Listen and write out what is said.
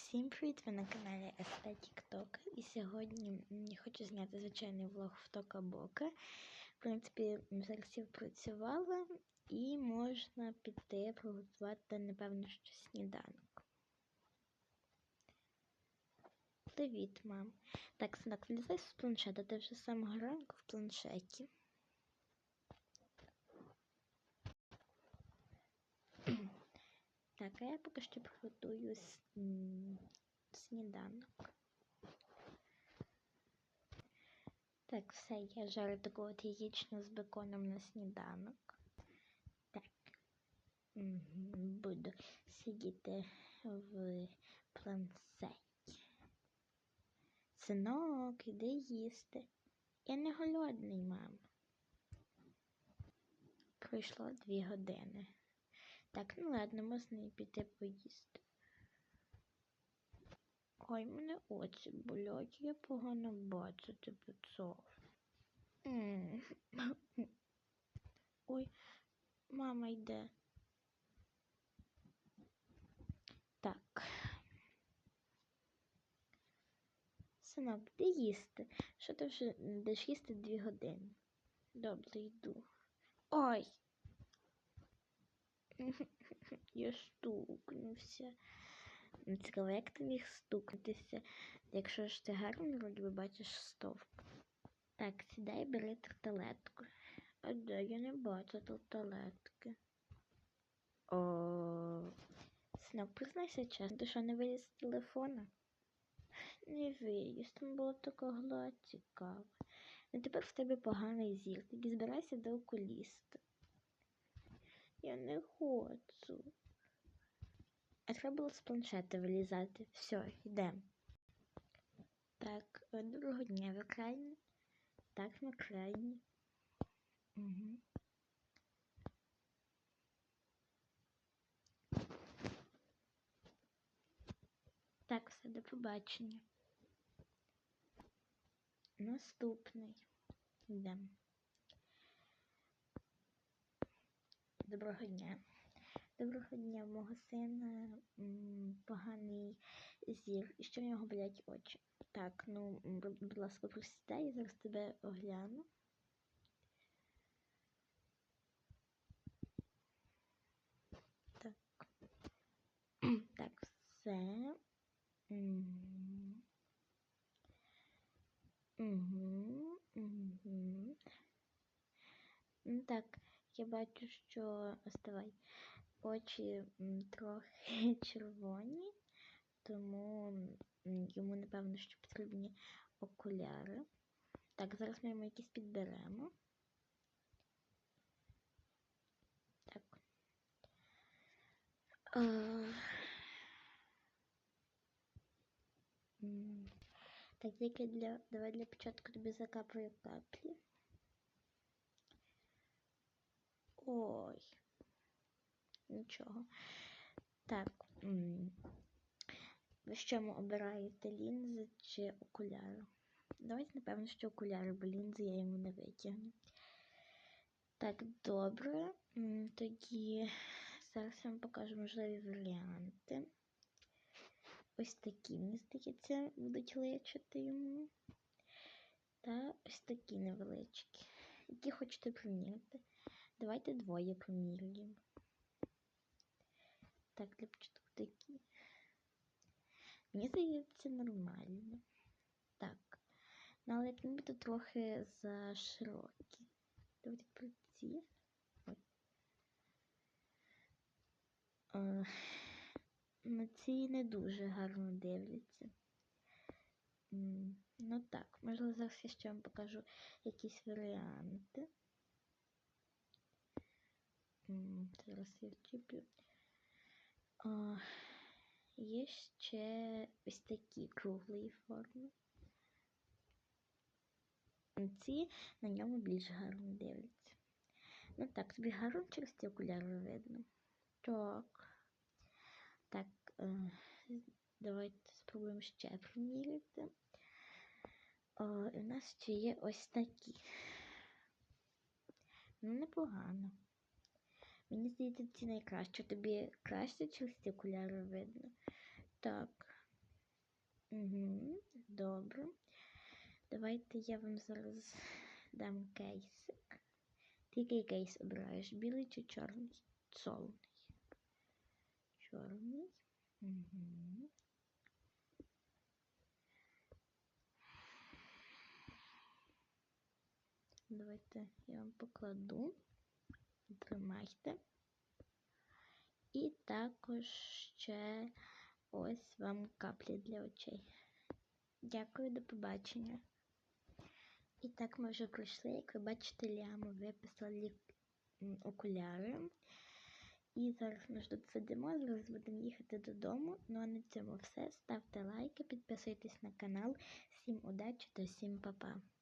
Всім привіт! Ви на каналі СТ TikTok. І сьогодні хочу зняти звичайний влог в Тока Бока. В принципі, зараз працювала і можна піти приготувати, напевно, що сніданок. Привіт, мам. Так, синок, вилізай з планшета, ти вже з самого ранку в планшеті. Так, а я поки що приготую сніданок. Так, все, я жарю таку от яєчню з беконом на сніданок. Так. Буду сидіти в планшеті. Синок, іди їсти. Я не голодний, мам. Пройшло дві години. Так, ну ладно, можна і піти поїсти. Ой, мене очі болять, я погано бачу тебе цов. Ой, мама йде. Так. Синок, де їсти? Що ти вже будеш їсти дві години? Добре, йду. Ой! Я стукнувся. Ну, Цікаво, як ти міг стукнутися, якщо ж ти гарно вроді бачиш стовп. Так, сідай, бери тарталетку. А де я не бачу тарталетки. О, Синок, признайся чесно, ти що не виліз з телефона? Не виліз, там було така гла цікава. Ну тепер в тебе поганий зір, тоді збирайся до окуліста. Я не хочу. А треба було з планшета вилізати. Все, йдемо. Так, е, доброго дня, ви крайні? Так, ми крайні. Угу. Так, все, до побачення. Наступний. Йдемо. Доброго дня. Доброго дня, мого сина поганий зір. І ще в нього болять очі. Так, ну, будь ласка, присідай, я зараз тебе огляну. Так. Так, все. Мгм. Мгм, мгм. Ну так, я бачу, що оставай. Очі трохи червоні, тому йому, напевно, що потрібні окуляри. Так, зараз ми йому якісь підберемо. Так. А... Так, тільки для... давай для початку тобі закапаю каплі. Ой. Нічого. Так. Ви ми обираєте лінзи чи окуляри? Давайте, напевно, що окуляри, бо лінзи я йому не витягну. Так, добре. Тоді зараз я вам покажу можливі варіанти. Ось такі, мені здається, будуть лечити йому. Та ось такі невеличкі. Які хочете приміряти? Давайте двоє примірюємо. Так, для початку такі. Мені здається, нормально. Так. Ну, але як ніби трохи заширокі. Давайте про ці. На ці не дуже гарно дивляться. Ну так, можливо, зараз я ще вам покажу якісь варіанти. Зараз я вчіплю. А, Є ще ось такі круглої форми. Ці на ньому більш гарно дивляться. Ну так, тобі гарно через ці окуляри видно. Так. Так, е, давайте спробуємо ще приміряти. О, і нас ще є ось такі. Ну, непогано. Мені здається, ці найкраще. Тобі краще через ці окуляри видно. Так. Угу, добре. Давайте я вам зараз дам кейсик. Ти який кейс обираєш? Білий чи чорний? Солоний. Чорний. Угу. Давайте я вам покладу. Тримайте. І також ще ось вам каплі для очей. Дякую, до побачення. І так ми вже пройшли, як ви бачите, ляму виписали окуляри. І зараз ми ж тут сидимо, зараз будемо їхати додому. Ну а на цьому все. Ставте лайки, підписуйтесь на канал. Всім удачі та всім па-па.